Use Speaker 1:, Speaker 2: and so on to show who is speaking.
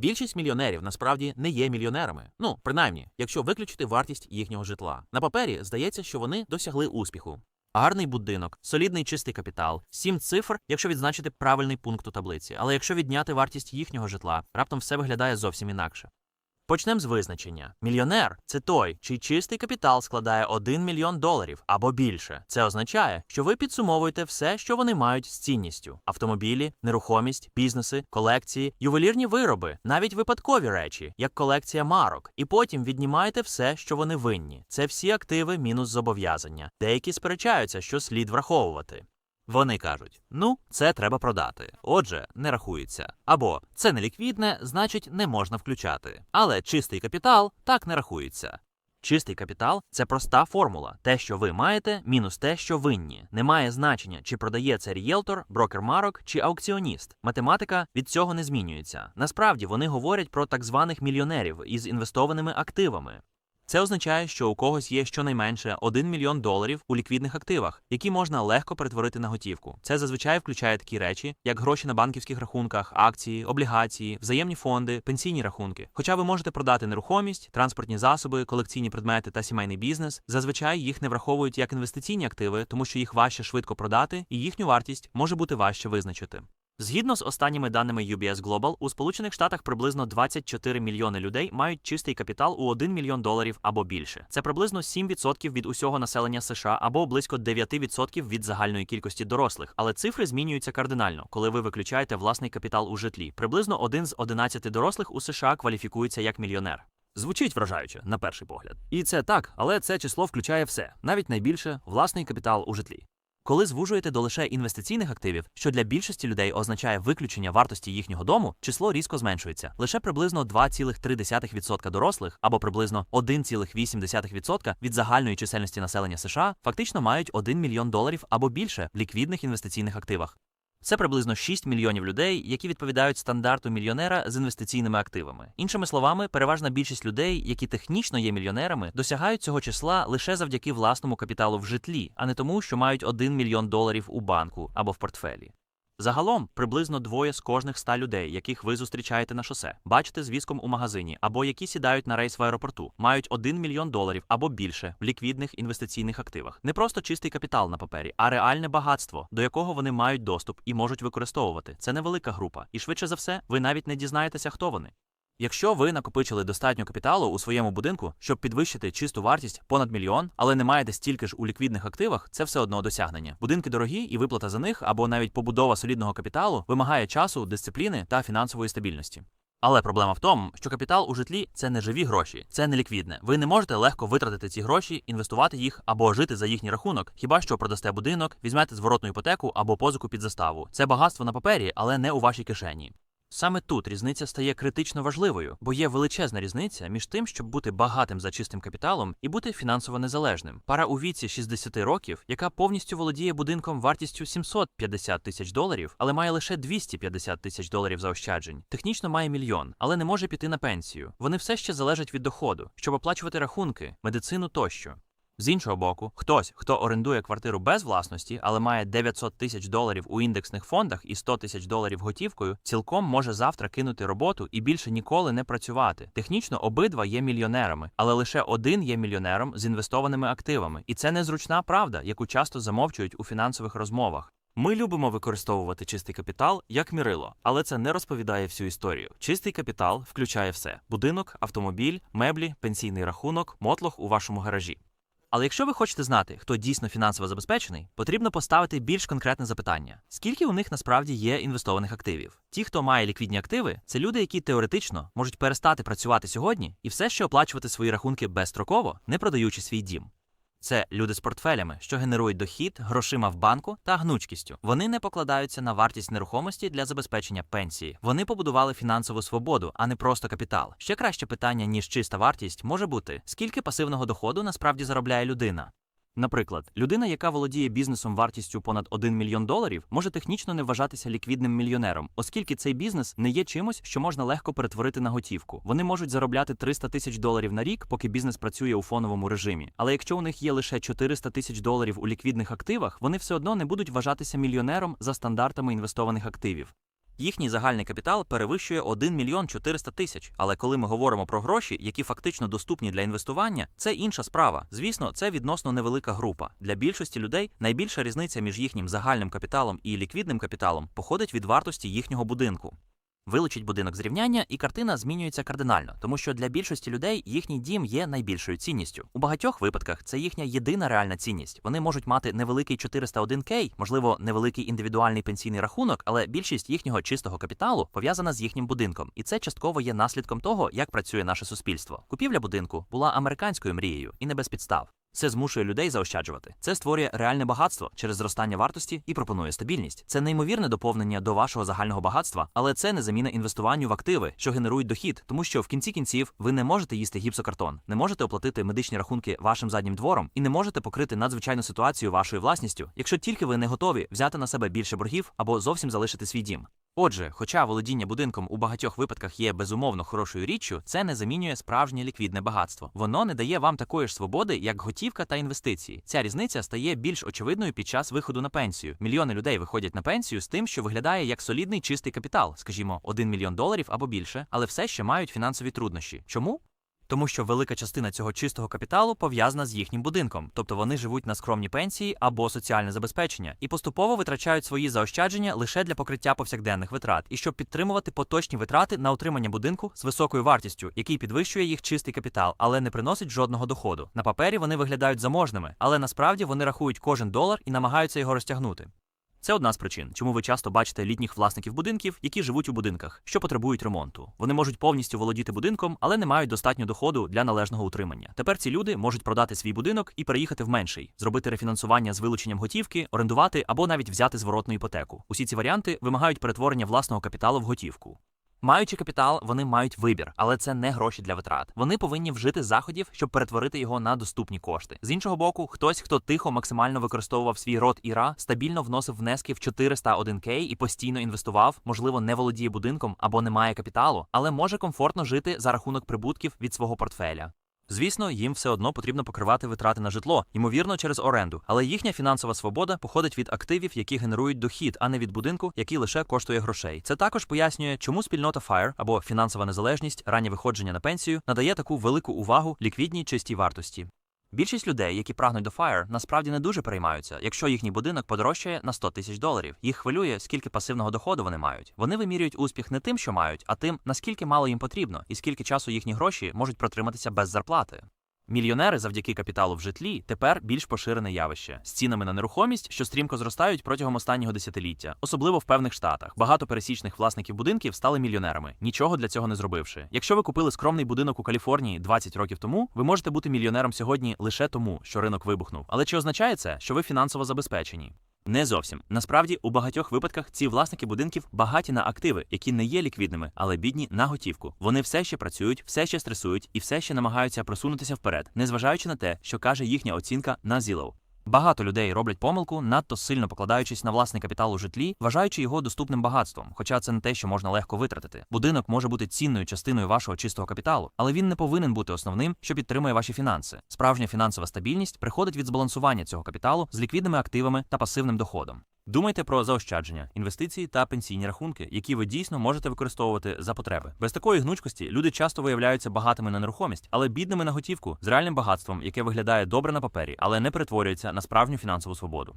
Speaker 1: Більшість мільйонерів насправді не є мільйонерами. Ну, принаймні, якщо виключити вартість їхнього житла. На папері здається, що вони досягли успіху. Гарний будинок, солідний чистий капітал, сім цифр, якщо відзначити правильний пункт у таблиці. Але якщо відняти вартість їхнього житла, раптом все виглядає зовсім інакше. Почнемо з визначення. Мільйонер це той, чий чистий капітал складає 1 мільйон доларів або більше. Це означає, що ви підсумовуєте все, що вони мають з цінністю: автомобілі, нерухомість, бізнеси, колекції, ювелірні вироби, навіть випадкові речі, як колекція марок, і потім віднімаєте все, що вони винні. Це всі активи мінус зобов'язання. Деякі сперечаються, що слід враховувати. Вони кажуть: ну, це треба продати. Отже, не рахується. Або це не ліквідне, значить не можна включати. Але чистий капітал так не рахується. Чистий капітал це проста формула. Те, що ви маєте, мінус те, що винні. Немає значення, чи продає це рієлтор, брокер марок чи аукціоніст. Математика від цього не змінюється. Насправді вони говорять про так званих мільйонерів із інвестованими активами. Це означає, що у когось є щонайменше 1 мільйон доларів у ліквідних активах, які можна легко перетворити на готівку. Це зазвичай включає такі речі, як гроші на банківських рахунках, акції, облігації, взаємні фонди, пенсійні рахунки. Хоча ви можете продати нерухомість, транспортні засоби, колекційні предмети та сімейний бізнес, зазвичай їх не враховують як інвестиційні активи, тому що їх важче швидко продати, і їхню вартість може бути важче визначити. Згідно з останніми даними UBS Global, у Сполучених Штатах приблизно 24 мільйони людей мають чистий капітал у 1 мільйон доларів або більше. Це приблизно 7% від усього населення США або близько 9% від загальної кількості дорослих. Але цифри змінюються кардинально, коли ви виключаєте власний капітал у житлі. Приблизно один з 11 дорослих у США кваліфікується як мільйонер. Звучить вражаюче на перший погляд. І це так, але це число включає все, навіть найбільше власний капітал у житлі. Коли звужуєте до лише інвестиційних активів, що для більшості людей означає виключення вартості їхнього дому, число різко зменшується. Лише приблизно 2,3% дорослих або приблизно 1,8% від загальної чисельності населення США фактично мають 1 мільйон доларів або більше в ліквідних інвестиційних активах. Це приблизно 6 мільйонів людей, які відповідають стандарту мільйонера з інвестиційними активами. Іншими словами, переважна більшість людей, які технічно є мільйонерами, досягають цього числа лише завдяки власному капіталу в житлі, а не тому, що мають 1 мільйон доларів у банку або в портфелі. Загалом приблизно двоє з кожних ста людей, яких ви зустрічаєте на шосе, бачите з візком у магазині або які сідають на рейс в аеропорту, мають 1 мільйон доларів або більше в ліквідних інвестиційних активах. Не просто чистий капітал на папері, а реальне багатство, до якого вони мають доступ і можуть використовувати. Це невелика група, і швидше за все, ви навіть не дізнаєтеся, хто вони. Якщо ви накопичили достатньо капіталу у своєму будинку, щоб підвищити чисту вартість понад мільйон, але не маєте стільки ж у ліквідних активах, це все одно досягнення. Будинки дорогі і виплата за них або навіть побудова солідного капіталу вимагає часу, дисципліни та фінансової стабільності. Але проблема в тому, що капітал у житлі це не живі гроші, це не ліквідне. Ви не можете легко витратити ці гроші, інвестувати їх або жити за їхній рахунок, хіба що продасте будинок, візьмете зворотну іпотеку або позику під заставу. Це багатство на папері, але не у вашій кишені. Саме тут різниця стає критично важливою, бо є величезна різниця між тим, щоб бути багатим за чистим капіталом і бути фінансово незалежним. Пара у віці 60 років, яка повністю володіє будинком вартістю 750 тисяч доларів, але має лише 250 тисяч доларів заощаджень. Технічно має мільйон, але не може піти на пенсію. Вони все ще залежать від доходу, щоб оплачувати рахунки, медицину тощо. З іншого боку, хтось, хто орендує квартиру без власності, але має 900 тисяч доларів у індексних фондах і 100 тисяч доларів готівкою, цілком може завтра кинути роботу і більше ніколи не працювати. Технічно обидва є мільйонерами, але лише один є мільйонером з інвестованими активами, і це незручна правда, яку часто замовчують у фінансових розмовах. Ми любимо використовувати чистий капітал як мірило, але це не розповідає всю історію. Чистий капітал включає все: будинок, автомобіль, меблі, пенсійний рахунок, мотлох у вашому гаражі. Але якщо ви хочете знати, хто дійсно фінансово забезпечений, потрібно поставити більш конкретне запитання: скільки у них насправді є інвестованих активів? Ті, хто має ліквідні активи, це люди, які теоретично можуть перестати працювати сьогодні і все ще оплачувати свої рахунки безстроково, не продаючи свій дім. Це люди з портфелями, що генерують дохід, грошима в банку та гнучкістю. Вони не покладаються на вартість нерухомості для забезпечення пенсії. Вони побудували фінансову свободу, а не просто капітал. Ще краще питання ніж чиста вартість може бути скільки пасивного доходу насправді заробляє людина. Наприклад, людина, яка володіє бізнесом вартістю понад 1 мільйон доларів, може технічно не вважатися ліквідним мільйонером, оскільки цей бізнес не є чимось, що можна легко перетворити на готівку. Вони можуть заробляти 300 тисяч доларів на рік, поки бізнес працює у фоновому режимі. Але якщо у них є лише 400 тисяч доларів у ліквідних активах, вони все одно не будуть вважатися мільйонером за стандартами інвестованих активів. Їхній загальний капітал перевищує 1 мільйон 400 тисяч. Але коли ми говоримо про гроші, які фактично доступні для інвестування, це інша справа. Звісно, це відносно невелика група. Для більшості людей найбільша різниця між їхнім загальним капіталом і ліквідним капіталом походить від вартості їхнього будинку. Вилучить будинок з рівняння, і картина змінюється кардинально, тому що для більшості людей їхній дім є найбільшою цінністю. У багатьох випадках це їхня єдина реальна цінність. Вони можуть мати невеликий 401k, можливо, невеликий індивідуальний пенсійний рахунок, але більшість їхнього чистого капіталу пов'язана з їхнім будинком, і це частково є наслідком того, як працює наше суспільство. Купівля будинку була американською мрією і не без підстав. Це змушує людей заощаджувати. Це створює реальне багатство через зростання вартості і пропонує стабільність. Це неймовірне доповнення до вашого загального багатства, але це не заміна інвестуванню в активи, що генерують дохід, тому що в кінці кінців ви не можете їсти гіпсокартон, не можете оплатити медичні рахунки вашим заднім двором і не можете покрити надзвичайну ситуацію вашою власністю, якщо тільки ви не готові взяти на себе більше боргів або зовсім залишити свій дім. Отже, хоча володіння будинком у багатьох випадках є безумовно хорошою річчю, це не замінює справжнє ліквідне багатство. Воно не дає вам такої ж свободи, як готівка та інвестиції. Ця різниця стає більш очевидною під час виходу на пенсію. Мільйони людей виходять на пенсію з тим, що виглядає як солідний чистий капітал, скажімо, 1 мільйон доларів або більше, але все ще мають фінансові труднощі. Чому? Тому що велика частина цього чистого капіталу пов'язана з їхнім будинком, тобто вони живуть на скромні пенсії або соціальне забезпечення і поступово витрачають свої заощадження лише для покриття повсякденних витрат, і щоб підтримувати поточні витрати на утримання будинку з високою вартістю, який підвищує їх чистий капітал, але не приносить жодного доходу. На папері вони виглядають заможними, але насправді вони рахують кожен долар і намагаються його розтягнути. Це одна з причин, чому ви часто бачите літніх власників будинків, які живуть у будинках, що потребують ремонту. Вони можуть повністю володіти будинком, але не мають достатньо доходу для належного утримання. Тепер ці люди можуть продати свій будинок і переїхати в менший, зробити рефінансування з вилученням готівки, орендувати або навіть взяти зворотну іпотеку. Усі ці варіанти вимагають перетворення власного капіталу в готівку. Маючи капітал, вони мають вибір, але це не гроші для витрат. Вони повинні вжити заходів, щоб перетворити його на доступні кошти. З іншого боку, хтось, хто тихо максимально використовував свій рот іра, стабільно вносив внески в 401k і постійно інвестував, можливо, не володіє будинком або не має капіталу, але може комфортно жити за рахунок прибутків від свого портфеля. Звісно, їм все одно потрібно покривати витрати на житло, ймовірно, через оренду, але їхня фінансова свобода походить від активів, які генерують дохід, а не від будинку, який лише коштує грошей. Це також пояснює, чому спільнота FIRE або фінансова незалежність, раннє виходження на пенсію надає таку велику увагу ліквідній чистій вартості. Більшість людей, які прагнуть до FIRE, насправді не дуже переймаються, якщо їхній будинок подорожчає на 100 тисяч доларів. Їх хвилює, скільки пасивного доходу вони мають. Вони вимірюють успіх не тим, що мають, а тим, наскільки мало їм потрібно, і скільки часу їхні гроші можуть протриматися без зарплати. Мільйонери завдяки капіталу в житлі тепер більш поширене явище з цінами на нерухомість, що стрімко зростають протягом останнього десятиліття, особливо в певних штатах. Багато пересічних власників будинків стали мільйонерами, нічого для цього не зробивши. Якщо ви купили скромний будинок у Каліфорнії 20 років тому, ви можете бути мільйонером сьогодні лише тому, що ринок вибухнув. Але чи означає це, що ви фінансово забезпечені? Не зовсім. Насправді, у багатьох випадках ці власники будинків багаті на активи, які не є ліквідними, але бідні на готівку. Вони все ще працюють, все ще стресують і все ще намагаються просунутися вперед, незважаючи на те, що каже їхня оцінка на Zillow. Багато людей роблять помилку, надто сильно покладаючись на власний капітал у житлі, вважаючи його доступним багатством, хоча це не те, що можна легко витратити. Будинок може бути цінною частиною вашого чистого капіталу, але він не повинен бути основним, що підтримує ваші фінанси. Справжня фінансова стабільність приходить від збалансування цього капіталу з ліквідними активами та пасивним доходом. Думайте про заощадження, інвестиції та пенсійні рахунки, які ви дійсно можете використовувати за потреби. Без такої гнучкості люди часто виявляються багатими на нерухомість, але бідними на готівку з реальним багатством, яке виглядає добре на папері, але не перетворюється на справжню фінансову свободу.